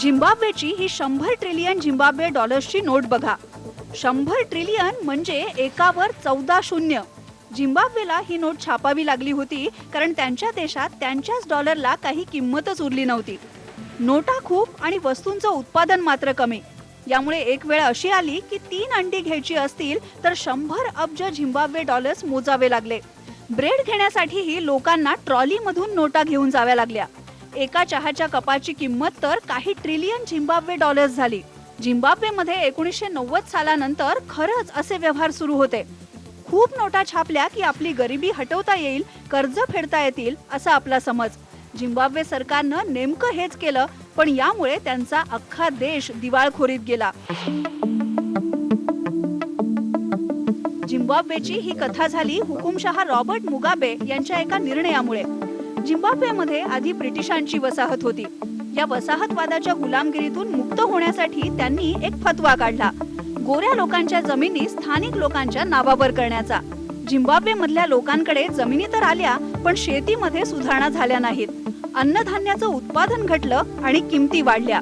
झिम्बाब्वेची ही शंभर trillion Zimbabwe डॉलर्सची note बघा. शंभर ट्रिलियन म्हणजे एकावर चौदा शून्य. झिम्बाब्वेला ही नोट छापावी लागली होती कारण त्यांच्या देशात त्यांच्याच डॉलरला काही किंमतच उरली नव्हती. नोटा खूप आणि वस्तूंचं उत्पादन मात्र कमी. यामुळे एक वेळ अशी आली की तीन अंडी घ्यायची असतील तर शंभर अब्ज झिम्बाब्वे डॉलर्स मोजावे लागले. ब्रेड घेण्यासाठीही लोकांना ट्रॉलीमधून नोटा घेऊन जाव्या लागल्या. एका चहाच्या कपाची किंमत तर काही ट्रिलियन झिम्बाब्वे डॉलर्स झाली. झिम्बाब्वेमध्ये एकोणीसशे नव्वद सालानंतर खरंच असे व्यवहार सुरू होते. खूप नोटा छापल्या की आपली गरिबी हटवता येईल कर्ज फेडता येतील असा आपला समज. झिम्बाब्वे सरकारनं नेमकं हेच केलं पण यामुळे त्यांचा अख्खा देश दिवाळखोरीत गेला. झिम्बाब्वेची ही कथा झाली हुकुमशहा रॉबर्ट मुगाबे यांच्या एका निर्णयामुळे. झिम्बाब्वेमध्ये आधी ब्रिटिशांची वसाहत होती. या वसाहतवादाच्या गुलामगिरीतून मुक्त होण्यासाठी त्यांनी एक फतवा काढला. गोऱ्या लोकांच्या जमिनी स्थानिक लोकांच्या नावावर करण्याचा. झिम्बाब्वे मधल्या लोकांकडे जमिनी तर आल्या पण शेतीमध्ये सुधारणा झाल्या नाहीत. अन्नधान्याचं उत्पादन घटलं आणि किमती वाढल्या.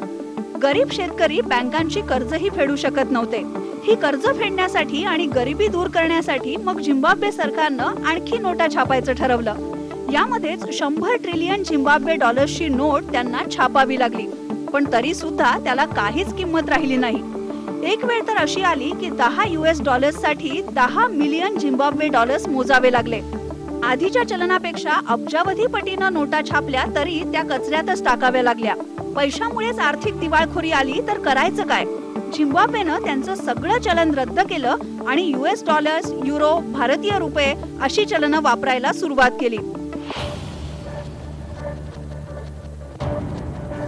गरीब शेतकरी बँकांची कर्जही फेडू शकत नव्हते. ही कर्ज फेडण्यासाठी आणि गरिबी दूर करण्यासाठी मग झिम्बाब्वे सरकारनं आणखी नोटा छापायचं ठरवलं. यामध्येच शंभर ट्रिलियन झिम्बाब्वे डॉलर्सची नोट त्यांना छापावी लागली. पण तरी सुद्धा त्याला काहीच किंमत राहिली नाही. एक वेळ तर अशी आली की दहा युएस डॉलर्ससाठी दहा मिलियन झिम्बाब्वे डॉलर्स मोजावे लागले. आधीच्या चलनापेक्षा अब्जावधी पटीनं नोटा छापल्या तरी त्या कचऱ्यातच टाकाव्या लागल्या. पैशामुळेच आर्थिक दिवाळखोरी आली तर करायचं काय? झिम्बाब्वेनं त्यांचं सगळं चलन रद्द केलं आणि युएस डॉलर्स युरो भारतीय रुपये अशी चलनं वापरायला सुरुवात केली.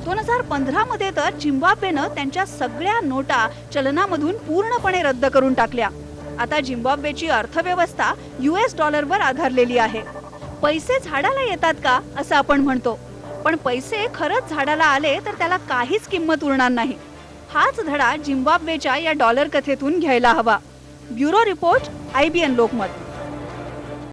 दोन हजार पंधरा मध्ये तर झिम्बाब्वेनं त्यांच्या सगळ्या नोटा चलनामधून पूर्णपणे रद्द करून टाकल्या. आता झिम्बाब्वेची अर्थव्यवस्था युएस डॉलरवर आधारलेली आहे. पैसे झाडाला येतात का असं आपण म्हणतो. पण पैसे खरंच झाडाला आले तर त्याला काहीच किंमत उरणार नाही. हाच धडा झिम्बाब्वेच्या या डॉलर कथेतून घ्यायला हवा. Bureau report IBN Lokmat.